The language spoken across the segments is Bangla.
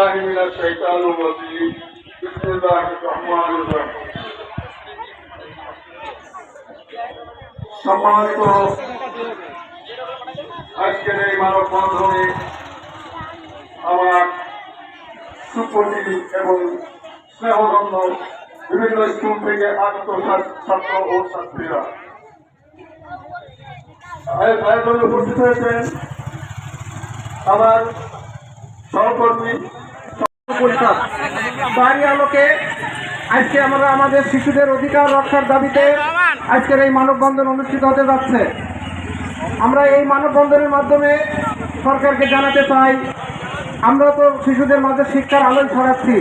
بالله من الشيطان الرجيم بسم الله الرحمن الرحيم সম্মানিত আজকের এই মানব বন্ধনে আমার সুপতি এবং স্নেহধন্য বিভিন্ন স্কুল থেকে আগত ছাত্র- ছাত্র ও ছাত্রীরা আয়- আয়োজনে উপস্থিত হয়েছেন আমার সহকর্মী পরিষদ। আলোকে আজকে আমরা আমাদের শিশুদের অধিকার রক্ষার দাবিতে আজকের এই মানববন্ধন অনুষ্ঠিত হতে যাচ্ছে। আমরা এই মানববন্ধনের মাধ্যমে সরকারকে জানাতে চাই, আমরা তো শিশুদের মাঝে শিক্ষার আলোয় ছড়াচ্ছি।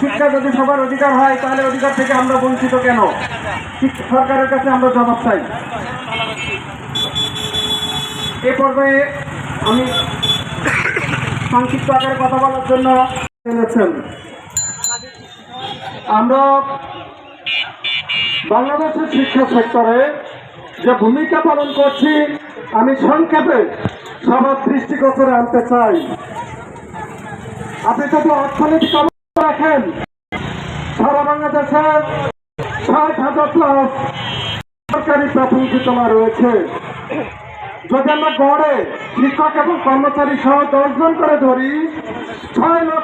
শিক্ষা যদি সবার অধিকার হয়, তাহলে অধিকার থেকে আমরা বঞ্চিত কেন? সরকারের কাছে আমরা জবাব চাই। এ পর্যায়ে আমি সংক্ষিপ্ত আকারে কথা বলার জন্য এনেছেন আমরা বাংলাদেশের শিক্ষা সেক্টরে যে ভূমিকা পালন করছি, আমি সংক্ষেপে সবার দৃষ্টিগোচরে আনতে চাই। আপনি যদি রাখেন, সারা বাংলাদেশের ষাট হাজার প্লাস সরকারি প্রাথমিক রয়েছে। যদি আমরা গড়ে শিক্ষক এবং কর্মচারী সহ দশজন করে ধরি, ছয় লক্ষ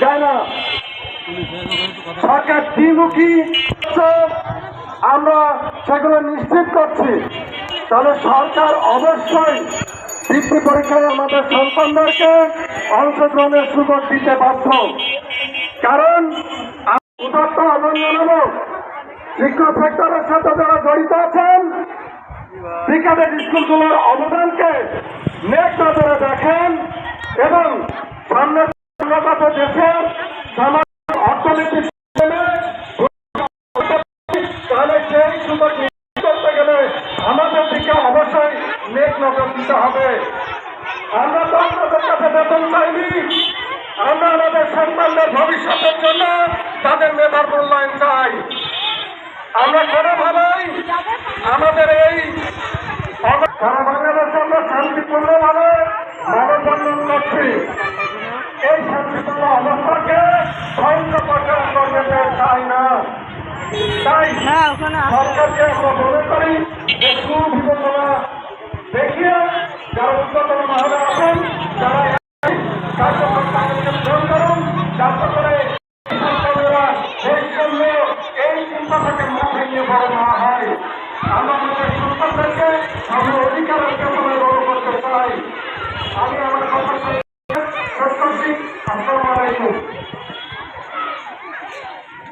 যায় না সরকার দ্বিমুখী। আমরা সেগুলো নিশ্চিত করছি। তাহলে সরকার অবশ্যই বৃত্তি পরীক্ষায় আমাদের সন্তানদেরকে অংশগ্রহণের সুযোগ দিতে বাধ্য। কারণ আমি উদাত্ত আহ্বান জানাব শিক্ষা সেক্টরের সাথে যারা জড়িত আছেন প্রিকাডেট স্কুলগুলোর অবদানকে নেক নজরে দেখেন এবং সামনে উন্নত দেশের অর্থনৈতিক system-এ তাহলে সেই সুযোগ করতে গেলে আমাদের দিকে অবশ্যই নেক নজর দিতে হবে। আমরা তো আপনাদের কাছে বেতন চাইনি। আমরা আমাদের সন্তানদের ভবিষ্যতের জন্য তাদের মেধার মূল্যায়ন চাই। আমরা কোনোভাবেই আমাদের এই সারা বাংলাদেশে আমরা শান্তিপূর্ণভাবে মানববন্ধন করছি। এই শান্তিপূর্ণ অবস্থাকে ধ্বংস করতে আমরা যেতে চাই না। তাই সরকারকে আমরা মনে করি যে সুবিবেচনা দেখিয়ে যারা উচ্চতর মহলে আছেন যারা এই কার্যক্রম তাদেরকে গ্রহণ করুন যাতে করে এই জন্য এই চিন্তা থেকে মাথায় নিয়ে বড় না হয়। আমাদের সন্তানদেরকে অধিকারের ব্যাপারে বড় করতে চাই আমি আমার কথা শেষ করছি আসসালামু আলাইকুম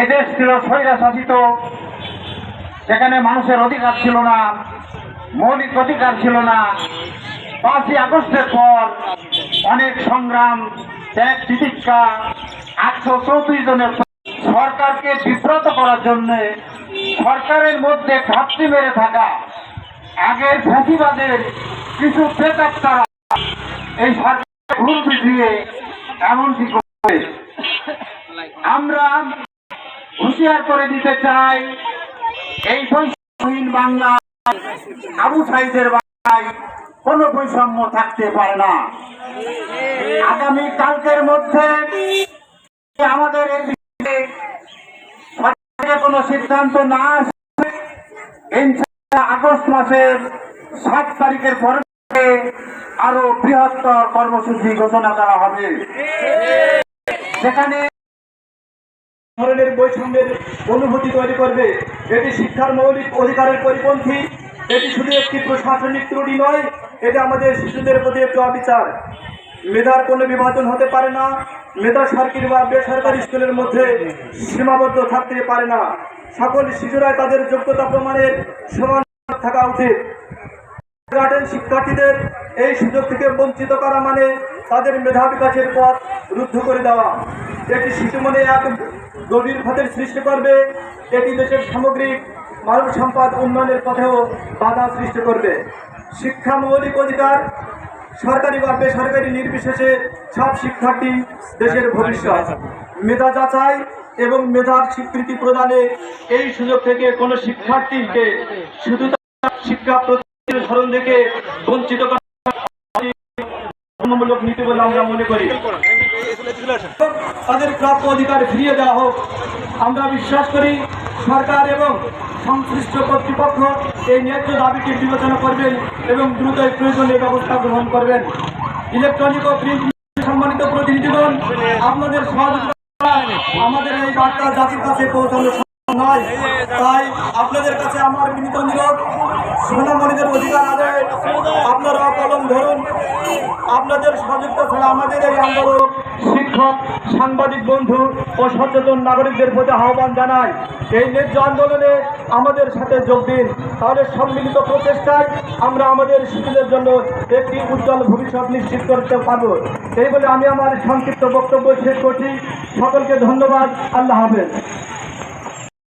এদেশ ছিল স্বৈরা শাসিত। সেখানে মানুষের অধিকার ছিল না, মৌলিক অধিকার ছিল না। পাঁচই আগস্টের পর অনেক সংগ্রাম, ত্যাগ চিকিৎসা আটশো চৌত্রিশ জনের সরকারকে বিব্রত করার জন্য সরকারের মধ্যে ঘাপটি মেরে থাকা, আগের ফ্যাসিবাদের কিছু প্রেতাত্মারা এই সরকার ভুল বুঝিয়ে এমনটি করে আমরা হুঁশিয়ার করে দিতে চাই। এই বৈষম্যহীন বাংলা আবু সাইদের বাংলায় কোনো বৈষম্য থাকতে পারে না। আগামী কালকের মধ্যে আমাদের এই কোনো সিদ্ধান্ত না আসে ইনশাআল্লাহ আগস্ট মাসের সাত তারিখের পরে আরও বৃহত্তর কর্মসূচি ঘোষণা করা হবে। সেখানে ধরনের বৈষম্যের অনুভূতি তৈরি করবে। এটি শিক্ষার মৌলিক অধিকারের পরিপন্থী। এটি শুধু একটি প্রশাসনিক ত্রুটি নয়, এটি আমাদের শিশুদের প্রতি একটি অবিচার। মেধার কোনো বিভাজন হতে পারে না। মেধা সরকারি বা বেসরকারি স্কুলের মধ্যে সীমাবদ্ধ থাকতে পারে না। সকল শিশুরা তাদের যোগ্যতা প্রমাণের সমান থাকা উচিত। শিক্ষার্থীদের এই সুযোগ থেকে বঞ্চিত করা মানে তাদের মেধা বিকাশের পথ রুদ্ধ করে দেওয়া। এটি শিশু মনে এক গভীর ক্ষতের সৃষ্টি করবে, এটি দেশের সামগ্রিক মানব সম্পদ উন্নয়নের পথেও বাধা সৃষ্টি করবে। শিক্ষা মৌলিক অধিকার, সরকারি বা বেসরকারি নির্বিশেষে সব শিক্ষার্থী দেশের ভবিষ্যৎ। মেধা যাচাই এবং মেধার স্বীকৃতি প্রদানে এই সুযোগ থেকে কোনো শিক্ষার্থীকে শুধু শিক্ষা প্রতিষ্ঠানের থেকে বঞ্চিত করা নীতি বলে আমরা মনে করি। তাদের প্রাপ্য অধিকার ফিরিয়ে দেওয়া হোক। আমরা বিশ্বাস করি সরকার এবং সংশ্লিষ্ট কর্তৃপক্ষ এই ন্যায্য দাবিটি বিবেচনা করবেন এবং দ্রুত প্রয়োজনীয় ব্যবস্থা গ্রহণ করবেন। ইলেকট্রনিক ও প্রিন্ট সম্মানিত প্রতিনিধিগণ, আপনাদের আমাদের এই বার্তা জাতির কাছে পৌঁছানো নয়। তাই আপনাদের কাছে আমার বিনীত নিরোধ সোনামণিদের অধিকার আদায়। আপনারা কলম ধরুন। আপনাদের সহযোগিতা ছাড়া আমাদের এই আন্দোলন শিক্ষক, সাংবাদিক, বন্ধু ও সচেতন নাগরিকদের প্রতি আহ্বান জানাই। এই ন্যায্য আন্দোলনে আমাদের সাথে যোগ দিন। তাহলে সম্মিলিত প্রচেষ্টায় আমরা আমাদের শিশুদের জন্য একটি উজ্জ্বল ভবিষ্যৎ নিশ্চিত করতে পারব। এই বলে আমি আমার সংক্ষিপ্ত বক্তব্য শেষ করছি। সকলকে ধন্যবাদ। আল্লাহ হাফেজ।